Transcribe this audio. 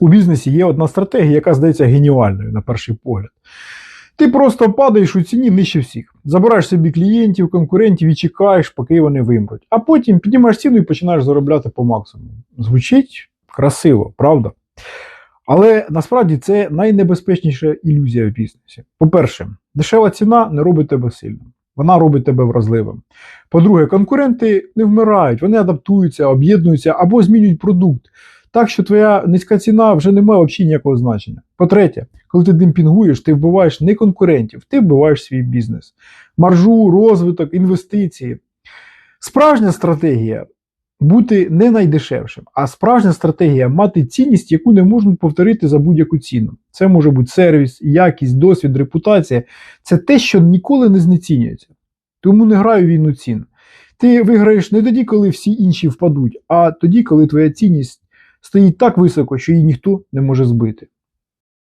У бізнесі є одна стратегія, яка здається геніальною на перший погляд. Ти просто падаєш у ціні нижче всіх. Забираєш собі клієнтів, конкурентів і чекаєш, поки вони вимруть. А потім піднімаєш ціну і починаєш заробляти по максимуму. Звучить красиво, правда? Але насправді це найнебезпечніша ілюзія в бізнесі. По-перше, дешева ціна не робить тебе сильним. Вона робить тебе вразливим. По-друге, конкуренти не вмирають, вони адаптуються, об'єднуються або змінюють продукт. Так що твоя низька ціна вже не має взагалі ніякого значення. По-третє, коли ти демпінгуєш, ти вбиваєш не конкурентів, ти вбиваєш свій бізнес, маржу, розвиток, інвестиції. Справжня стратегія бути не найдешевшим, а справжня стратегія мати цінність, яку не можна повторити за будь-яку ціну. Це може бути сервіс, якість, досвід, репутація. Це те, що ніколи не знецінюється. Тому не граю війну цін. Ти виграєш не тоді, коли всі інші впадуть, а тоді, коли твоя цінність стоїть так високо, що її ніхто не може збити.